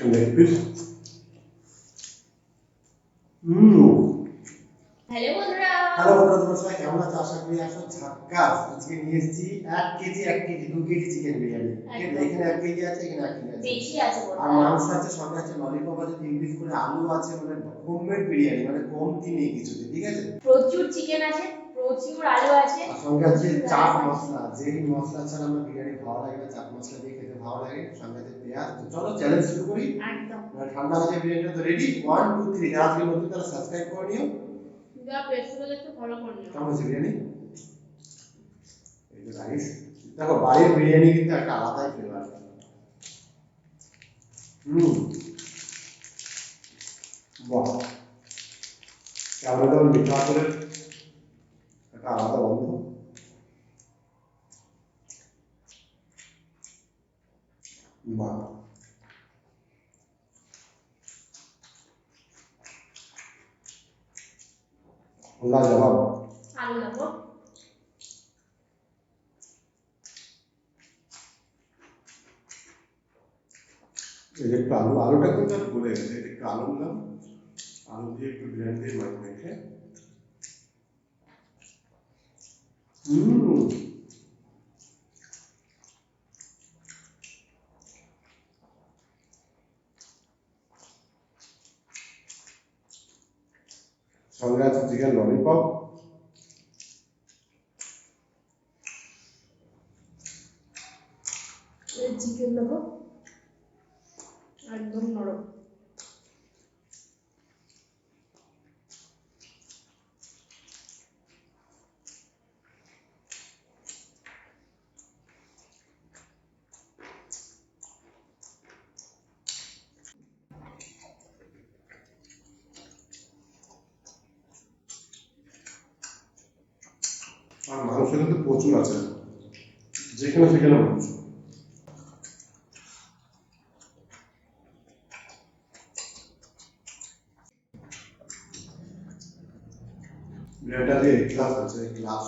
Chicken leg hello বন্ধুরা hello বন্ধুরা তোমরা সবাই কেমন আছো? আশা করি আছো ঝাক্কাস আজকে নিয়ে এসেছি এক কেজি এক কেজি দু কেজি চিকেন বিরিয়ানি। ঠিক আছে? এখানে এক কেজি আছে এখানে এক কেজি আছে। বেশি আছে আর মাংস আছে সঙ্গে আছে। ললিপপ আছে করে আলু আছে মানে হোমমেড বিরিয়ানি মানে কমতি নেই কিছুতে ঠিক আছে? প্রচুর চিকেন আছে প্রচুর আলু আছে। সঙ্গে আছে চাট মশলা। যেই মশলা ছাড়া আমার বিরিয়ানি ভালো লাগে না চাট মশলা দিয়ে ভালো লাগে সঙ্গে পেঁয়াজ তো চলো চ্যালেঞ্জ শুরু করি। একদম। মানে ঠান্ডা আছে বিরিয়ানিটা তো রেডি ওয়ান টু থ্রি আজকে নতুন তারা সাবস্ক্রাইব করে নিও। যা পেজগুলো একটু ফলো করে নিও। কেমন আছে বিরিয়ানি। এই যে রাইস দেখো বাইরের বিরিয়ানি কিন্তু একটা আলাদাই ফ্লেভার হুম। বাহ। কেমন কেমন মিঠা করে একটা আলাদা গন্ধ বাহ লাজবাব আলু এই যে একটু আলু আলুটা কিন্তু আর গলে গেছে যে একটু আলু নিলাম। আলু দিয়ে একটু বিরিয়ানি দিয়ে মাছ মেখে হুম। সঙ্গে আছে চিকেন ললিপপ এই চিকেন দেখো একদম নরম মাংস কিন্তু প্রচুর আছে। যেখানে সেখানে মানুষ। বিরিয়ানিটা দিয়ে গ্লাস আছে গ্লাস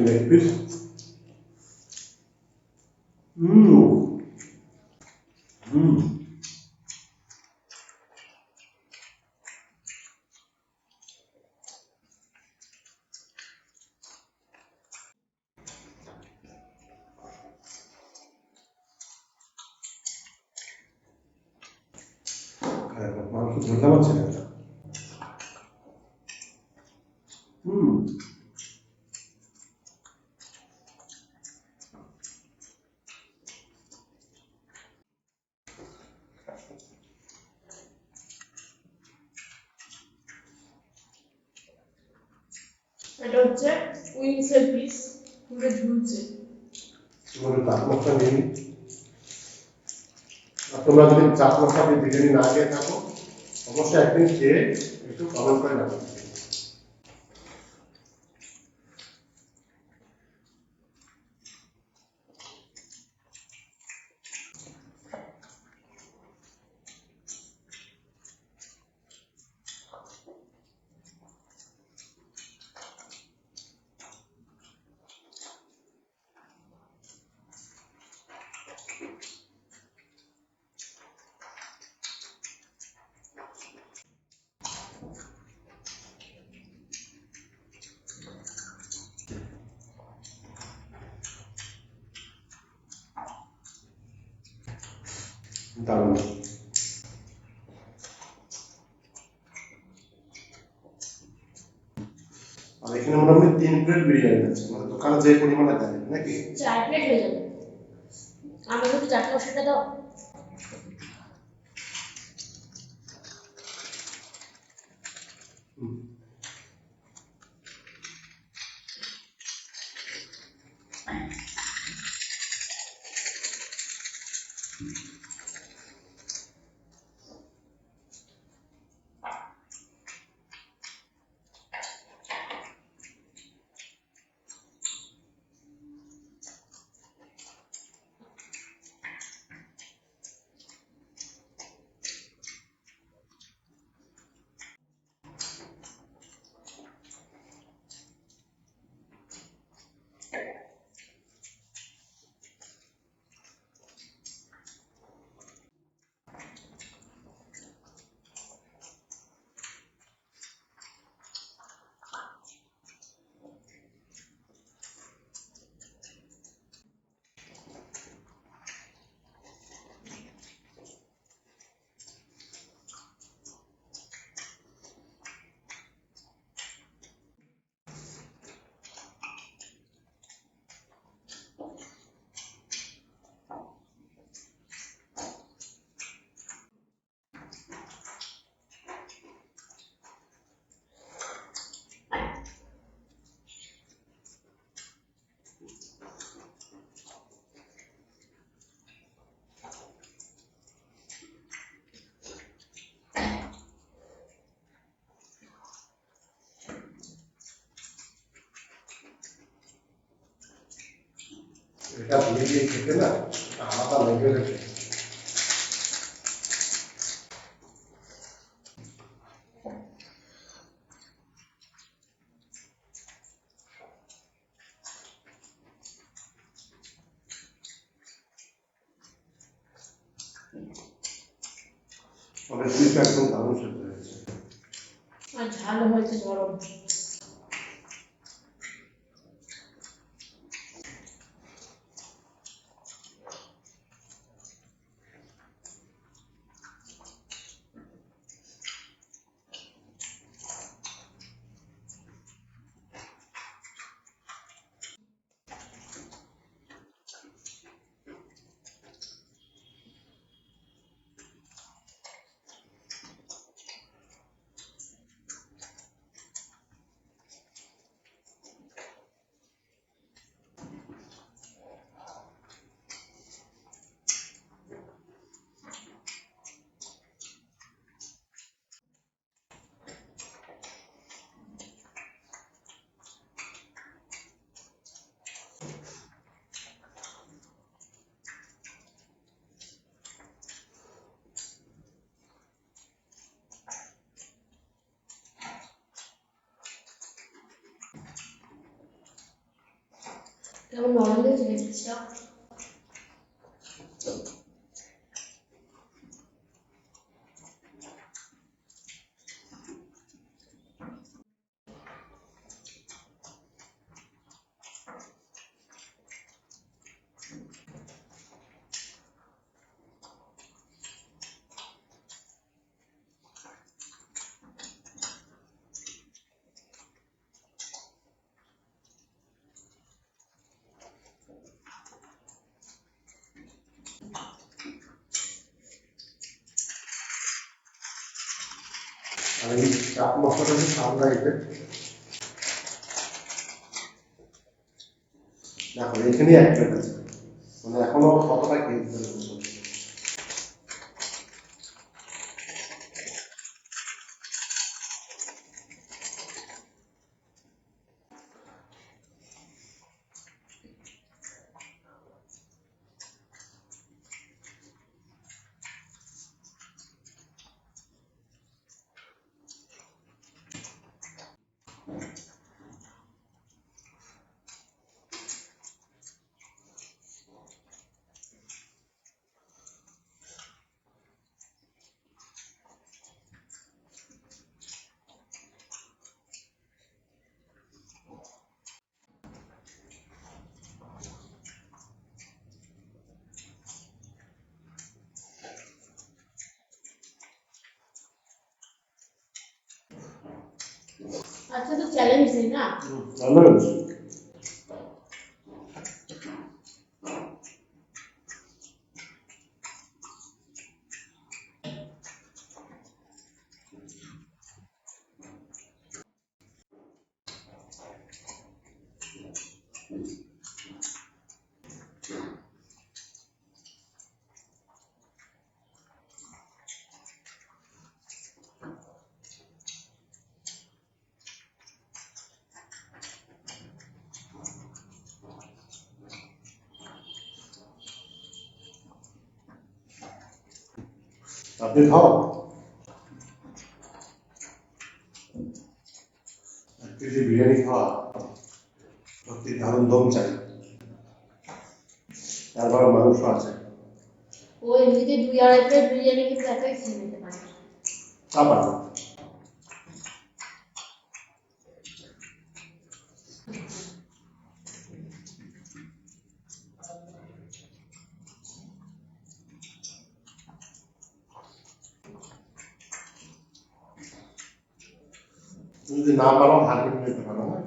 চিকেন লেগ পিস হুম হুম হ্যাঁ, মাংস ধরতে পারছি না এটা। হুম এটা হচ্ছে উইংসের পিস ঘুরে ঝুলছে। তোমাদের তাপমাত্রা নেই। তোমরা যদি চাপ মশলা বিরিয়ানি না খেয়ে থাকো, অবশ্যই একদিন খেয়ে একটু কমেন্ট করে জানাবে। দারুণ। আর এখানে মোটামুটি তিন প্লেট বিরিয়ানি আছে মানে যে পরিমাণে নাকি? চার প্লেট হয়ে যাবে। আমাকে তো চাটনি মশলাটা দাও। Thank you. হুম। এটা দিয়ে দিয়ে খেতে না একটা আলাদা লেভেলের অনেক কিছু একদম দারুণ সেদ্ধ হয়েছে আর ঝাল হয়েছে গরম কেমন নরম হয়েছে মিষ্টিটা আর এই চাপ মশলাটা খুব ঠান্ডা এটা দেখো এখানেই এক প্লেট আছে এখনও কতটা খেয়ে দিতে হবে বলো। আচ্ছা তো চ্যালেঞ্জ নেই না ভালো হয়েছে আপনি খাও এক কেজি বিরিয়ানি খাওয়া সত্যি দারুণ দম চাই। তারপর মাংস আছে। ও এমনিতে দুই আড়াই প্লেট বিরিয়ানি কিন্তু একাই খেয়ে নিতে পারে। আবার যদি না পারো হাত নিতে পারো হ্যাঁ?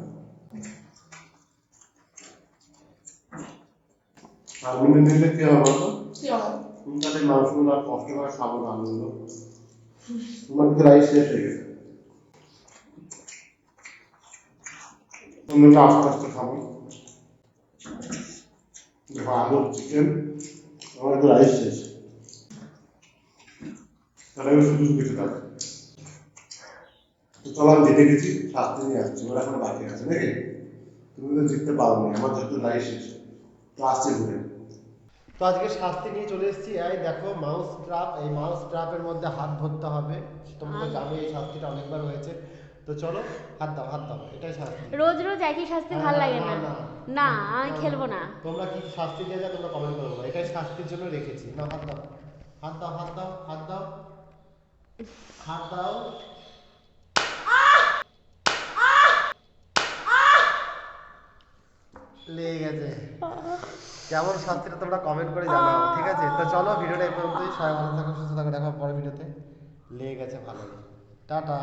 মিনিট নিলে কি হবে তাহলে মাংসগুলো আর কষ্ট করে খাব না আলুগুলো তোমার রাইস শেষ হয়ে গেছে। তোমরা আস্তে আস্তে খাব। দেখো আলু চিকেন আমার রাইস শেষ। তাহলে শুধু কিছু খাব তো চলো আমি জিতে গেছি শাস্তি নিয়ে আসছি ওরা এখন বাকি আছে নাকি? তুমি তো জিততে পারো না আমার রাইস শেষ। ক্লাসে ঘুরে। তো আজকে শাস্তি নিয়ে চলে এসেছি এই দেখো মাউস ট্রাপ এই মাউস ট্রাপের মধ্যে হাত ধরতে হবে। তোমরা তো জানো এই শাস্তিটা অনেকবার হয়েছে। তো চলো হাত দাও হাত দাও এটাই শাস্তি। রোজ রোজ একই শাস্তি ভালো লাগে না। না আমি খেলব না। তোমরা কি শাস্তি দিয়ে যা তোমরা কমেন্ট করো। এটাই শাস্তির জন্য রেখেছি। না হাত দাও। হাত দাও হাত দাও হাত দাও। হাত দাও। লেগে গেছে। কেমন শাস্তিটা তোমরা কমেন্ট করে জানাও ঠিক আছে? তো চলো ভিডিওটা এই পর্যন্তই। সবাই ভালো থাকো সুস্থ থাকো দেখো পরের ভিডিওতে। লেগে গেছে ভালো টাটা।